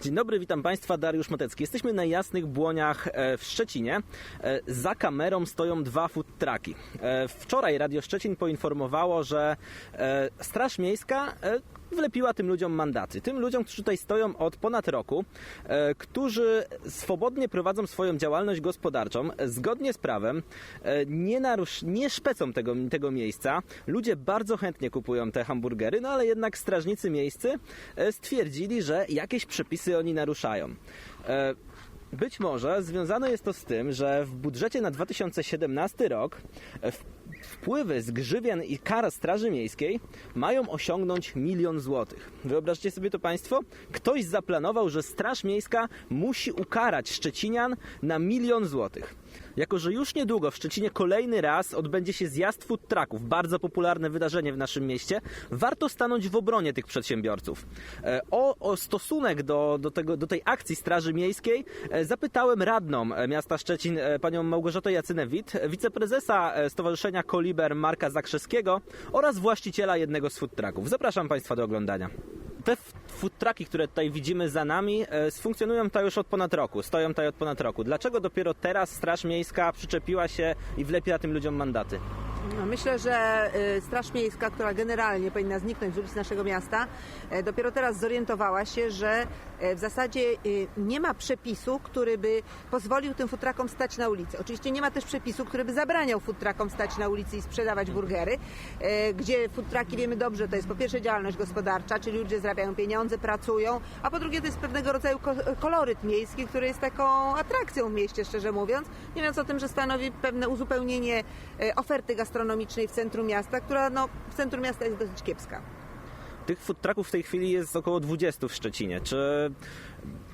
Dzień dobry, witam Państwa, Dariusz Motecki. Jesteśmy na Jasnych Błoniach e, w Szczecinie. E, Za kamerą stoją dwa food trucki. E, Wczoraj Radio Szczecin poinformowało, że Straż Miejska wlepiła tym ludziom mandaty. Tym ludziom, którzy tutaj stoją od ponad roku, e, którzy swobodnie prowadzą swoją działalność gospodarczą, zgodnie z prawem, e, nie, narusz, nie szpecą tego, tego miejsca. Ludzie bardzo chętnie kupują te hamburgery, no ale jednak strażnicy miejscy e, stwierdzili, że jakieś przepisy oni naruszają. E, Być może związane jest to z tym, że w budżecie na 2017 rok e, wpływy z grzywien i kar Straży Miejskiej mają osiągnąć milion złotych. Wyobraźcie sobie to Państwo? Ktoś zaplanował, że Straż Miejska musi ukarać Szczecinian na milion złotych. Jako, że już niedługo w Szczecinie kolejny raz odbędzie się zjazd food trucków, bardzo popularne wydarzenie w naszym mieście, warto stanąć w obronie tych przedsiębiorców. E, O, o stosunek do, do, tego, do tej akcji Straży Miejskiej e, zapytałem radną e, miasta Szczecin, panią Małgorzatę Jacynę-Wit, wiceprezesa e, Koliber Marka Zakrzewskiego oraz właściciela jednego z food trucków. Zapraszam Państwa do oglądania. Te food trucki, które tutaj widzimy za nami, e, funkcjonują tutaj już od ponad roku, stoją tutaj od ponad roku. Dlaczego dopiero teraz Straż Miejska przyczepiła się i wlepia tym ludziom mandaty? No, Myślę, że y, Straż Miejska, która generalnie powinna zniknąć z ulic naszego miasta, e, dopiero teraz zorientowała się, że e, w zasadzie y, nie ma przepisu, który by pozwolił tym futrakom stać na ulicy. Oczywiście nie ma też przepisu, który by zabraniał futrakom stać na ulicy i sprzedawać burgery, e, gdzie futraki wiemy dobrze, to jest po pierwsze działalność gospodarcza, czyli ludzie zarabiają pieniądze, pracują, a po drugie to jest pewnego rodzaju ko- koloryt miejski, który jest taką atrakcją w mieście, szczerze mówiąc. Nie mówiąc o tym, że stanowi pewne uzupełnienie oferty gastronomicznej w centrum miasta, która no, w centrum miasta jest dosyć kiepska. Tych food trucków w tej chwili jest około 20 w Szczecinie. Czy,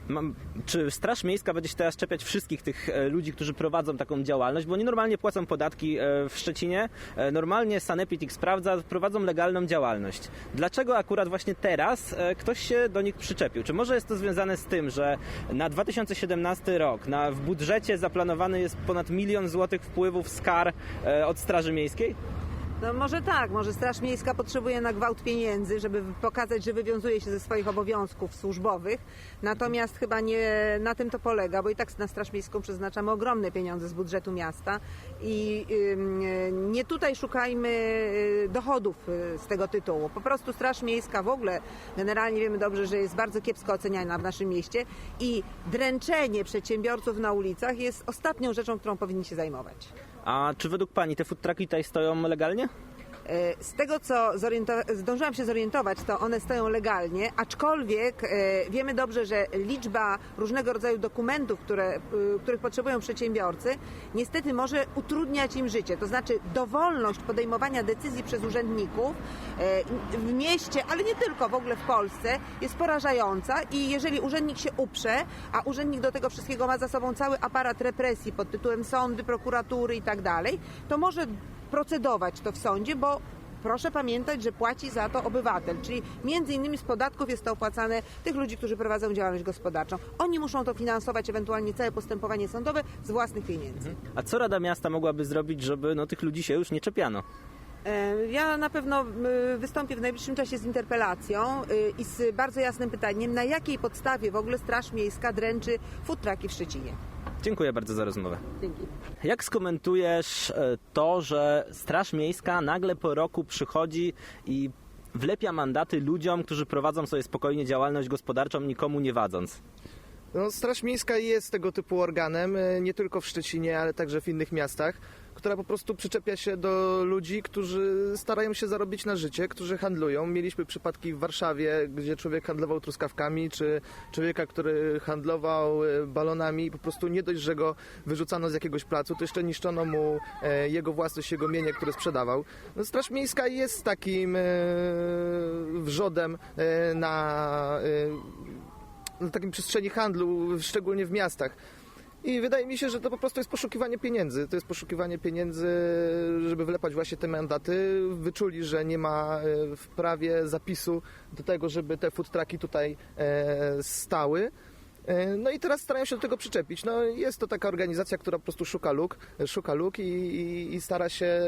mam, czy Straż Miejska będzie się teraz czepiać wszystkich tych e, ludzi, którzy prowadzą taką działalność? Bo oni normalnie płacą podatki e, w Szczecinie, e, normalnie Sanepid ich sprawdza, prowadzą legalną działalność. Dlaczego akurat właśnie teraz ktoś się do nich przyczepił? Czy może jest to związane z tym, że na 2017 rok na, w budżecie zaplanowany jest ponad milion złotych wpływów z kar od Straży Miejskiej? No może tak, może Straż Miejska potrzebuje na gwałt pieniędzy, żeby pokazać, że wywiązuje się ze swoich obowiązków służbowych. Natomiast chyba nie na tym to polega, bo i tak na Straż Miejską przeznaczamy ogromne pieniądze z budżetu miasta i ym, nie tutaj szukajmy y, dochodów y, z tego tytułu. Po prostu Straż Miejska w ogóle generalnie wiemy dobrze, że jest bardzo kiepsko oceniana w naszym mieście i dręczenie przedsiębiorców na ulicach jest ostatnią rzeczą, którą powinni się zajmować. A czy według Pani te food trucki tutaj stoją legalnie? E, Z tego, co zdążyłam się zorientować, to one stoją legalnie, aczkolwiek e, wiemy dobrze, że liczba różnego rodzaju dokumentów, które, y, których potrzebują przedsiębiorcy, niestety może utrudniać im życie. To znaczy dowolność podejmowania decyzji przez urzędników e, w mieście, ale nie tylko, w ogóle w Polsce, jest porażająca i jeżeli urzędnik się uprze, a urzędnik do tego wszystkiego ma za sobą cały aparat represji pod tytułem sądy, prokuratury i tak dalej, to może procedować to w sądzie, bo proszę pamiętać, że płaci za to obywatel, czyli między innymi z podatków jest to opłacane tych ludzi, którzy prowadzą działalność gospodarczą. Oni muszą to finansować, ewentualnie całe postępowanie sądowe z własnych pieniędzy. A co Rada Miasta mogłaby zrobić, żeby no, tych ludzi się już nie czepiano? E, Ja na pewno wystąpię w najbliższym czasie z interpelacją y, i z bardzo jasnym pytaniem, na jakiej podstawie w ogóle Straż Miejska dręczy futraki w Szczecinie. Dziękuję bardzo za rozmowę. Dzięki. Jak skomentujesz e, to, że Straż Miejska nagle po roku przychodzi i wlepia mandaty ludziom, którzy prowadzą sobie spokojnie działalność gospodarczą, nikomu nie wadząc? No, Straż Miejska jest tego typu organem, e, nie tylko w Szczecinie, ale także w innych miastach, która po prostu przyczepia się do ludzi, którzy starają się zarobić na życie, którzy handlują. Mieliśmy przypadki w Warszawie, gdzie człowiek handlował truskawkami, czy człowieka, który handlował e, balonami po prostu nie dość, że go wyrzucano z jakiegoś placu, to jeszcze niszczono mu e, jego własność, jego mienie, które sprzedawał. No, Straż Miejska jest takim e, wrzodem na na takim przestrzeni handlu, szczególnie w miastach. I wydaje mi się, że to po prostu jest poszukiwanie pieniędzy. To jest poszukiwanie pieniędzy, żeby wlepać właśnie te mandaty. Wyczuli, że nie ma e, w prawie zapisu do tego, żeby te food trucki tutaj e, stały. E, No i teraz starają się do tego przyczepić. No, jest to taka organizacja, która po prostu szuka luk, szuka luk i, i, i stara się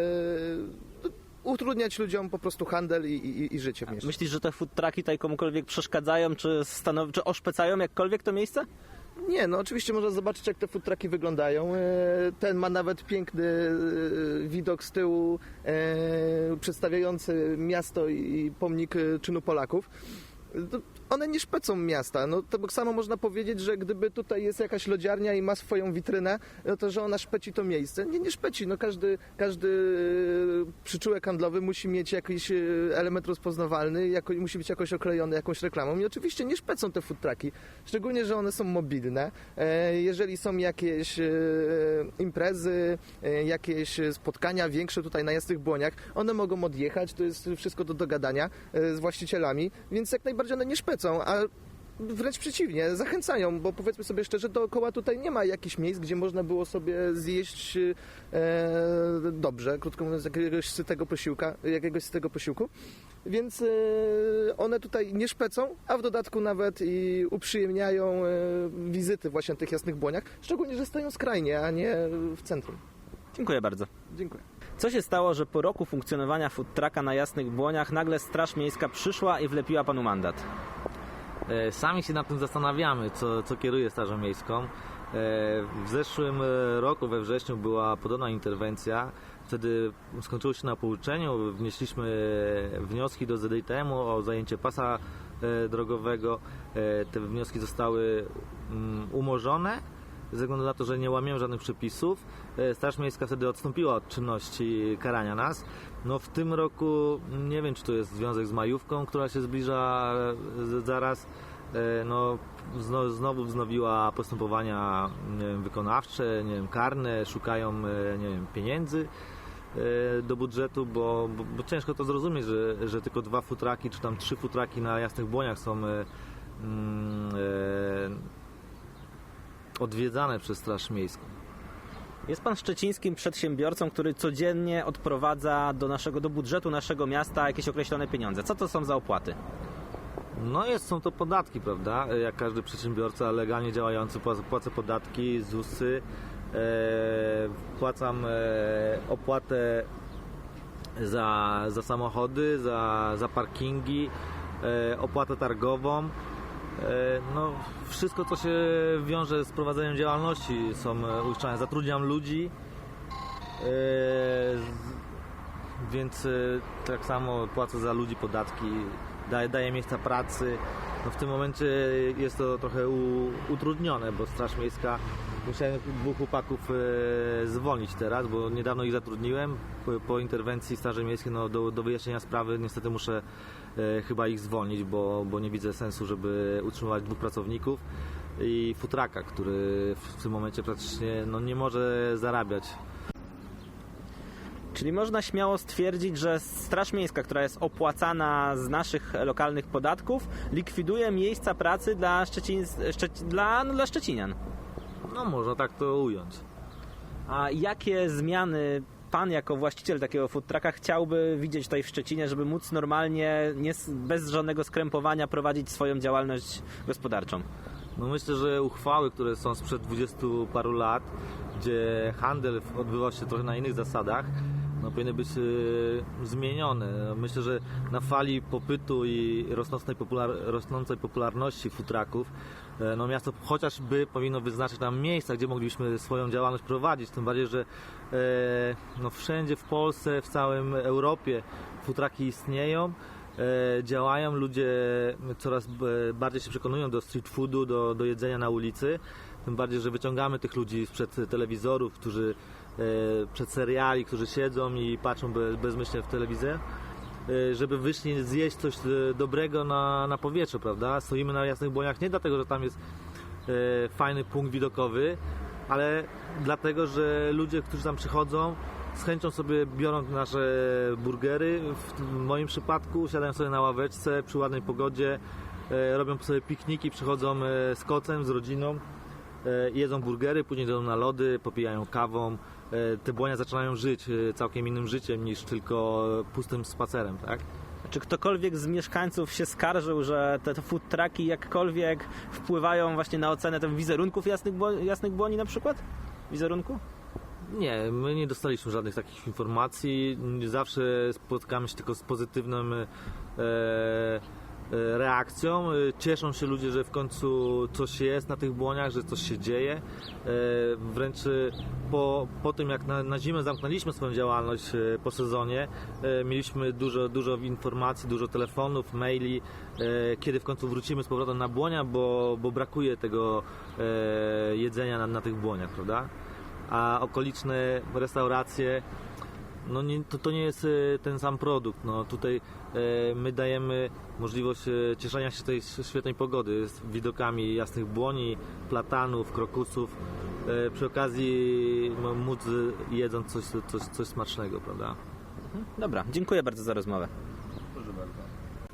utrudniać ludziom po prostu handel i, i, i życie. Myślisz, że te food trucki tutaj komukolwiek przeszkadzają, czy, stanow- czy oszpecają jakkolwiek to miejsce? Nie, no oczywiście można zobaczyć, jak te food trucki wyglądają. E, Ten ma nawet piękny e, widok z tyłu, e, przedstawiający miasto i pomnik czynu Polaków. One nie szpecą miasta. No, to samo można powiedzieć, że gdyby tutaj jest jakaś lodziarnia i ma swoją witrynę, no to że ona szpeci to miejsce. Nie, nie szpeci. No, każdy, każdy e, przyczółek handlowy musi mieć jakiś e, element rozpoznawalny, jako, musi być jakoś oklejony jakąś reklamą. I oczywiście nie szpecą te food. Szczególnie, że one są mobilne. E, Jeżeli są jakieś imprezy, jakieś spotkania większe tutaj na Jasnych Błoniach, one mogą odjechać, to jest wszystko do dogadania z właścicielami, więc jak najbardziej one nie szpecą, a wręcz przeciwnie, zachęcają, bo powiedzmy sobie szczerze, dookoła tutaj nie ma jakichś miejsc, gdzie można było sobie zjeść e, dobrze, krótko mówiąc, jakiegoś sytego posiłka, jakiegoś sytego posiłku. Więc e, one tutaj nie szpecą, a w dodatku nawet i uprzyjemniają e, wizyty właśnie na tych jasnych błoniach, szczególnie, że stoją skrajnie, a nie w centrum. Dziękuję bardzo. Dziękuję. Co się stało, że po roku funkcjonowania food trucka na Jasnych Błoniach nagle Straż Miejska przyszła i wlepiła panu mandat? E, Sami się nad tym zastanawiamy, co, co kieruje Strażą Miejską. E, W zeszłym e, roku, we wrześniu, była podobna interwencja. Wtedy skończyło się na pouczeniu. Wnieśliśmy wnioski do ZDTM-u o zajęcie pasa drogowego. Te wnioski zostały mm, umorzone ze względu na to, że nie łamiemy żadnych przepisów. E, Straż Miejska wtedy odstąpiła od czynności karania nas. No w tym roku nie wiem, czy to jest związek z majówką, która się zbliża e, zaraz. E, No, zno, znowu wznowiła postępowania nie wiem, wykonawcze, nie wiem, karne, szukają nie wiem, pieniędzy do budżetu, bo, bo, bo ciężko to zrozumieć, że, że tylko dwa futraki, czy tam trzy futraki na Jasnych Błoniach są mm, odwiedzane przez Straż Miejską. Jest pan szczecińskim przedsiębiorcą, który codziennie odprowadza do naszego, do budżetu naszego miasta jakieś określone pieniądze. Co to są za opłaty? No jest, są to podatki, prawda? Jak każdy przedsiębiorca legalnie działający płac- płacę podatki, ZUSy, e, płacam e, opłatę za, za samochody, za, za parkingi, e, opłatę targową. E, no, wszystko, co się wiąże z prowadzeniem działalności są e, uiszczane. Zatrudniam ludzi, e, więc tak samo płacę za ludzi podatki, daję, miejsca pracy. No w tym momencie jest to trochę utrudnione, bo Straż Miejska musiałem dwóch chłopaków e, zwolnić teraz, bo niedawno ich zatrudniłem. Po, po interwencji Straży Miejskiej no, do, do wyjaśnienia sprawy niestety muszę e, chyba ich zwolnić, bo, bo nie widzę sensu, żeby utrzymywać dwóch pracowników i futraka, który w tym momencie praktycznie no, nie może zarabiać Czyli można śmiało stwierdzić, że Straż Miejska, która jest opłacana z naszych lokalnych podatków, likwiduje miejsca pracy dla, Szczecin, Szczeci, dla, no, dla Szczecinian. No można tak to ująć. A jakie zmiany pan jako właściciel takiego food trucka chciałby widzieć tutaj w Szczecinie, żeby móc normalnie, nie, bez żadnego skrępowania prowadzić swoją działalność gospodarczą? No myślę, że uchwały, które są sprzed 20 paru lat, gdzie handel odbywał się trochę na innych zasadach, no powinny być e, zmienione. Myślę, że na fali popytu i rosnącej, popular, rosnącej popularności futraków, e, no miasto chociażby powinno wyznaczyć nam miejsca, gdzie moglibyśmy swoją działalność prowadzić. Tym bardziej, że e, no wszędzie w Polsce, w całym Europie futraki istnieją e, działają, ludzie coraz bardziej się przekonują do street foodu, do, do jedzenia na ulicy. Tym bardziej, że wyciągamy tych ludzi sprzed telewizorów, którzy przed seriali, którzy siedzą i patrzą be, bezmyślnie w telewizję, e, żeby wyszli zjeść coś e, dobrego na, na powietrzu, prawda? Stoimy na Jasnych Błoniach nie dlatego, że tam jest e, fajny punkt widokowy, ale dlatego, że ludzie, którzy tam przychodzą, z chęcią sobie biorą nasze burgery. W moim przypadku siadają sobie na ławeczce przy ładnej pogodzie, e, robią sobie pikniki, przychodzą e, z kocem, z rodziną, e, jedzą burgery, później idą na lody, popijają kawą. E, Te błonia zaczynają żyć e, całkiem innym życiem niż tylko pustym spacerem, tak? Czy ktokolwiek z mieszkańców się skarżył, że te, food trucki jakkolwiek wpływają właśnie na ocenę tam wizerunków jasnych, jasnych błoni na przykład? Wizerunku? Nie, my nie dostaliśmy żadnych takich informacji. Zawsze spotykamy się tylko z pozytywnym e, e, reakcją. E, Cieszą się ludzie, że w końcu coś jest na tych błoniach, że coś się dzieje. E, Wręcz e, po, po tym, jak na, na zimę zamknęliśmy swoją działalność e, po sezonie, e, mieliśmy dużo, dużo informacji, dużo telefonów, maili, e, kiedy w końcu wrócimy z powrotem na błonia, bo, bo brakuje tego e, jedzenia na, na tych błoniach, prawda? a okoliczne restauracje, no nie, to, to nie jest e, ten sam produkt. No, tutaj e, my dajemy możliwość e, cieszenia się tej świetnej pogody z widokami jasnych błoni, platanów, krokusów. E, przy okazji no, móc e, jedząc coś, coś, coś smacznego, prawda? Dobra, dziękuję bardzo za rozmowę.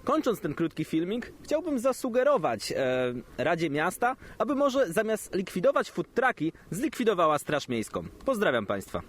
Kończąc ten krótki filmik, chciałbym zasugerować e, Radzie Miasta, aby może zamiast likwidować food trucki, zlikwidowała Straż Miejską. Pozdrawiam Państwa.